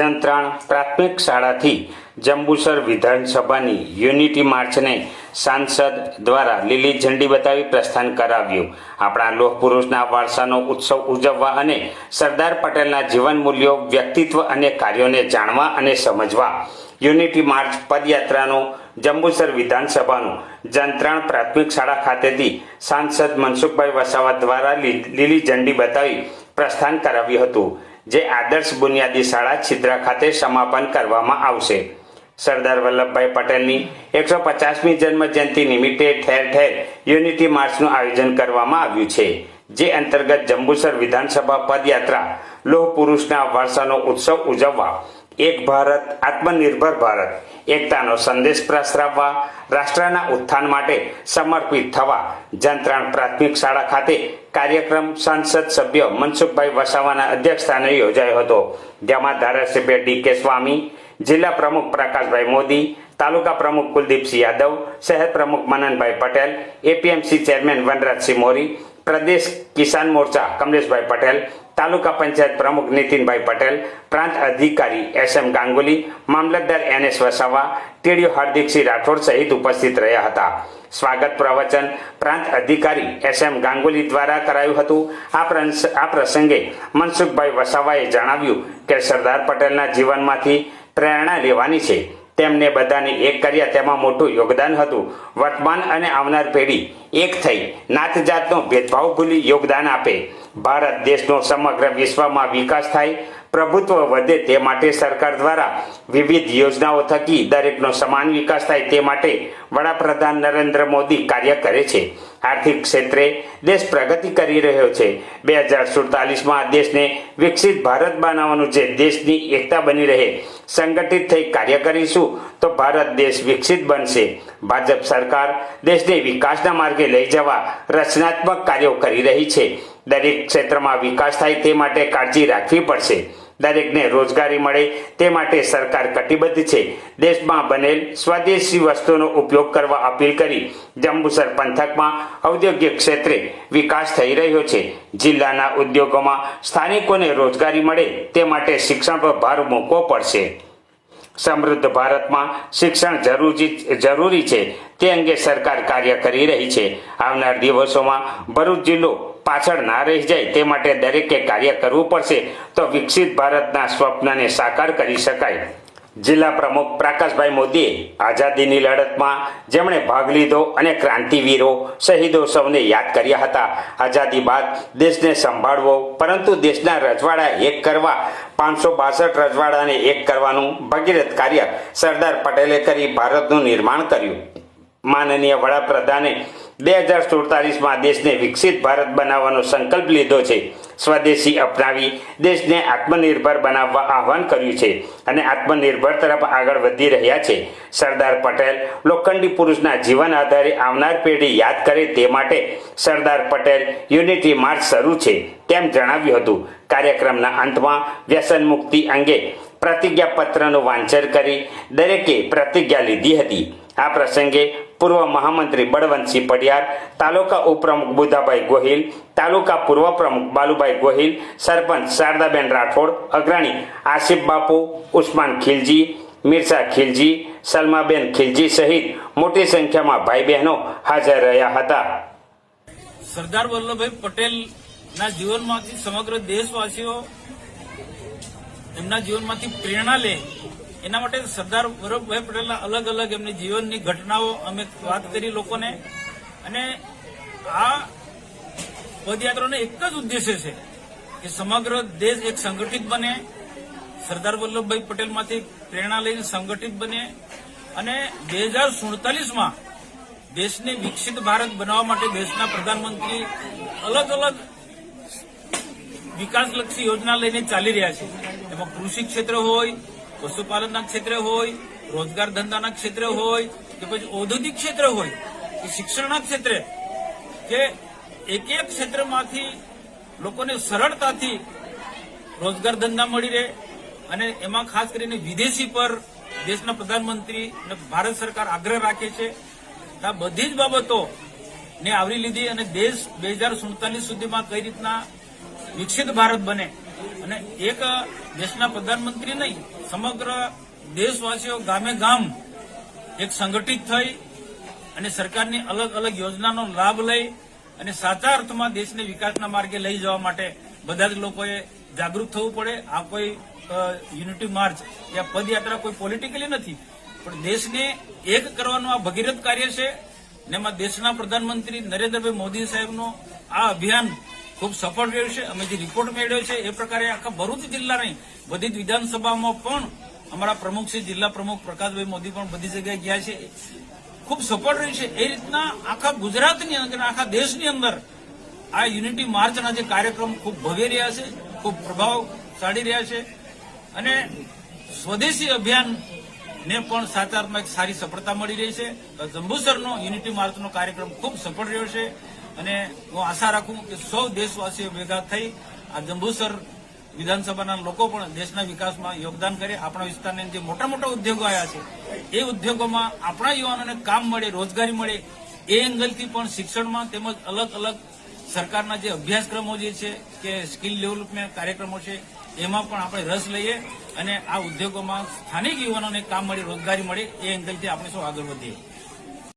જંત્રાણ પ્રાથમિક શાળાથી જંબુસર વિધાનસભાની યુનિટી માર્ચને સાંસદ દ્વારા લીલી ઝંડી બતાવી પ્રસ્થાન કરાવ્યું. આપણા લોકપુરુષના વારસાનો ઉત્સવ ઉજવવા અને સરદાર પટેલના જીવન મૂલ્યો, વ્યક્તિત્વ અને કાર્યોને જાણવા અને સમજવા યુનિટી માર્ચ પદયાત્રાનું જંબુસર વિધાનસભાનું જંત્રણ પ્રાથમિક શાળા ખાતેથી સાંસદ મનસુખભાઈ વસાવા દ્વારા લીલી ઝંડી બતાવી પ્રસ્થાન કરાવ્યું હતું. જે આદર્શ બુનિયાદી શાળા છિદ્રા ખાતે સમાપન કરવામાં આવશે. સરદાર વલ્લભભાઈ પટેલની એકસો પચાસમી જન્મ જયંતિ નિમિત્તે ઠેર ઠેર યુનિટી માર્ચનું આયોજન કરવામાં આવ્યું છે, જે અંતર્ગત જંબુસર વિધાનસભા પદયાત્રા, લોહ પુરુષના વારસાનો ઉત્સવ ઉજવવા એક ભારત, આત્મનિર્ભર ભારત. એકતાનો સંદેશ પ્રસરાવવા, રાષ્ટ્રના ઉત્થાન માટે સમર્પિત થવા જંત્રાણ પ્રાથમિક શાળા ખાતે કાર્યક્રમ સાંસદ સભ્ય મનસુખભાઈ વસાવાના અધ્યક્ષસ્થાને યોજાયો હતો. જેમાં ધારાસભ્ય ડી કે સ્વામી, જિલ્લા પ્રમુખ પ્રકાશભાઈ મોદી, તાલુકા પ્રમુખ કુલદીપસિંહ યાદવ, શહેર પ્રમુખ મનનભાઈ પટેલ, એપીએમસી ચેરમેન વનરાજસિંહ મોરી પ્રદેશ કિસાન મોરચા કમલેશભાઈ પટેલ, તાલુકા પંચાયત પ્રમુખ નીતિનભાઈ પટેલ, પ્રાંત અધિકારી એસ એમ ગાંગુલી, મામલતદાર N S Vasava, TDO Hardiksinh Rathod સહિત ઉપસ્થિત રહ્યા હતા. સ્વાગત પ્રવચન પ્રાંત અધિકારી એસ એમ ગાંગુલી દ્વારા કરાયું હતું. આ પ્રંસ- આ પ્રસંગે મનસુખભાઈ વસાવાએ જણાવ્યું કે સરદાર પટેલના જીવનમાંથી પ્રેરણા લેવાની છે. તેમને બધાને એક કર્યા. તેમાં મોટું યોગદાન હતું. વર્તમાન અને આવનાર પેઢી એક થઈ. નાતજાતનો ભેદભાવ ભૂલી યોગદાન આપે. ભારત દેશનો સમગ્ર વિશ્વમાં વિકાસ થાય. પ્રભુત્વ વધે તે માટે સરકાર દ્વારા વિવિધ યોજનાઓ થકી દરેકનો સમાન વિકાસ થાય તે માટે વડાપ્રધાન નરેન્દ્ર મોદી કાર્ય કરે છે. આર્થિક ક્ષેત્રે દેશ પ્રગતિ કરી રહ્યો છે. બે હજાર સુડતાલીસમાં દેશને વિકસિત ભારત બનાવવાનું છે દેશની એકતા બની રહે, સંગઠિત થઈ કાર્ય કરીશું, તો ભારત દેશ વિકસિત બનશે. ભાજપ સરકાર દેશને વિકાસના માર્ગે લઈ જવા રચનાત્મક કાર્યો કરી રહી છે. દરેક ક્ષેત્રમાં વિકાસ થાય તે માટે કાળજી રાખવી પડશે. દરેકને રોજગારી મળે તે માટે સરકાર કટિબદ્ધ છે. દેશમાં બનેલ સ્વદેશી વસ્તુનો ઉપયોગ કરવા અપીલ કરી જંબુસર પંથકમાં ઔદ્યોગિક ક્ષેત્રે વિકાસ થઈ રહ્યો છે. જિલ્લાના ઉદ્યોગોમાં સ્થાનિકોને રોજગારી મળે તે માટે શિક્ષણ પર ભાર મૂકવો પડશે. સમૃદ્ધ ભારતમાં શિક્ષણ જરૂરી જરૂરી છે. તે અંગે સરકાર કાર્ય કરી રહી છે. આવનાર દિવસોમાં ભરૂચ જિલ્લો પાછળ ના રહી જાય તે માટે દરેકે કાર્ય કરવું પડશે. તો વિકસિત ભારતના સ્વપ્નને સાકાર કરી શકાય. જિલ્લા પ્રમુખ પ્રકાશભાઈ મોદીએ આઝાદીની લડતમાં જેમણે ભાગ લીધો અને ક્રાંતિવીરો શહીદો સૌને યાદ કર્યા હતા. આઝાદી બાદ દેશને સંભાળવો, પરંતુ દેશના રજવાડા એક કરવા, પાંચસો બાસઠ રજવાડાને એક કરવાનું ભગીરથ કાર્ય સરદાર પટેલે કરી ભારતનું નિર્માણ કર્યું. માનનીય વડાપ્રધાને બે હજાર સુડતાલીસમાં દેશને વિકસિત ભારત બનાવવાનો સંકલ્પ લીધો છે. સ્વદેશી અપનાવી દેશને આત્મનિર્ભર બનાવવા આહવાન કર્યું છે અને આત્મનિર્ભર તરફ આગળ વધી રહ્યા છે. સરદાર પટેલ લોખંડી પુરુષના જીવન આધારે આવનાર પેઢી યાદ કરે તે માટે સરદાર પટેલ યુનિટી માર્ચ શરૂ છે તેમ જણાવ્યું હતું. કાર્યક્રમના અંતમાં વ્યસન મુક્તિ અંગે પ્રતિજ્ઞાપત્રનું વાંચન કરી દરેકે પ્રતિજ્ઞા લીધી હતી. આ પ્રસંગે પૂર્વ મહામંત્રી બળવંતસિંહ પડિયાર તાલુકા ઉપપ્રમુખ બુધાભાઈ ગોહિલ, તાલુકા પૂર્વ પ્રમુખ બાલુભાઈ ગોહિલ, સરપંચ શારદાબેન રાઠોડ, અગ્રણી આસિફ બાપુ, ઉસ્માન ખિલજી, મિર્સા ખિલજી, સલમાબેન ખિલજી સહિત મોટી સંખ્યામાં ભાઈ બહેનો હાજર રહ્યા હતા. સરદાર વલ્લભભાઈ પટેલના જીવનમાંથી સમગ્ર દેશવાસીઓ એમના જીવનમાંથી પ્રેરણા લે એના માટે સરદાર વલ્લભભાઈ પટેલના અલગ અલગ એમની જીવનની ઘટનાઓ અમે વાત કરી લોકોને. અને આ પદયાત્રાનો એક જ ઉદ્દેશ્ય છે કે સમગ્ર દેશ એક સંગઠિત બને. સરદાર વલ્લભભાઈ પટેલમાંથી પ્રેરણા લઈને સંગઠિત બને. અને બે હજાર સુડતાલીસમાં દેશને વિકસિત ભારત બનાવવા માટે દેશના પ્રધાનમંત્રી અલગ અલગ વિકાસલક્ષી યોજના લઈને ચાલી રહ્યા છે. એમાં કૃષિ ક્ષેત્ર હોય પશુપાલનના ક્ષેત્રે હોય, રોજગાર ધંધાના ક્ષેત્રે હોય કે પછી ઔદ્યોગિક ક્ષેત્ર હોય કે શિક્ષણના ક્ષેત્રે કે એક એક ક્ષેત્રમાંથી લોકોને સરળતાથી રોજગાર ધંધા મળી રહે અને એમાં ખાસ કરીને વિદેશી પર દેશના પ્રધાનમંત્રી અને ભારત સરકાર આગ્રહ રાખે છે. આ બધી જ બાબતો ને આવરી લીધી અને દેશ બે હજાર સુડતાલીસ સુધીમાં કઈ રીતના વિકસિત ભારત બને અને એક દેશના પ્રધાનમંત્રી નહીં, સમગ્ર દેશવાસીઓ ગામે ગામ એક સંગઠિત થઈ અને સરકારની અલગ અલગ યોજનાનો લાભ લઈ અને સાચા અર્થમાં દેશને વિકાસના માર્ગે લઈ જવા માટે બધા જ લોકોએ જાગૃત થવું પડે. આ કોઈ યુનિટી માર્ચ યા પદયાત્રા કોઈ પોલિટિકલી નથી, પણ દેશને એક કરવાનું આ ભગીરથ કાર્ય છે ને એમાં દેશના પ્રધાનમંત્રી નરેન્દ્રભાઈ મોદી સાહેબનું આ અભિયાન ખૂબ સફળ રહ્યું છે. અમે જે રિપોર્ટ મેળવ્યો છે, એ પ્રકારે આખા ભરૂચ જિલ્લાની બધી જ વિધાનસભામાં પણ અમારા પ્રમુખ શ્રી, જિલ્લા પ્રમુખ પ્રકાશભાઈ મોદી પણ બધી જગ્યાએ ગયા છે. ખૂબ સફળ રહ્યું છે. એ રીતના આખા ગુજરાતની અંદર આખા દેશની અંદર આ યુનિટી માર્ચના જે કાર્યક્રમ ખૂબ ભવ્ય રહ્યા છે, ખૂબ પ્રભાવશાળી રહ્યા છે અને સ્વદેશી અભિયાનને પણ સાચારમાં એક સારી સફળતા મળી રહી છે. જંબુસરનો યુનિટી માર્ચનો કાર્યક્રમ ખૂબ સફળ રહ્યો છે. અને હું આશા રાખું કે સૌ દેશવાસીઓ ભેગા થઈ આ જંબુસર વિધાનસભાના લોકો પણ દેશના વિકાસમાં યોગદાન કરે. આપણા વિસ્તારની જે મોટા મોટા ઉદ્યોગો આવ્યા છે, એ ઉદ્યોગોમાં આપણા યુવાનોને કામ મળે, રોજગારી મળે, એ એંગલથી પણ શિક્ષણમાં તેમજ અલગ અલગ સરકારના જે અભ્યાસક્રમો જે છે કે સ્કિલ ડેવલપમેન્ટ કાર્યક્રમો છે, એમાં પણ આપણે રસ લઈએ અને આ ઉદ્યોગોમાં સ્થાનિક યુવાનોને કામ મળે, રોજગારી મળે, એ એંગલથી આપણે શું આગળ વધીએ.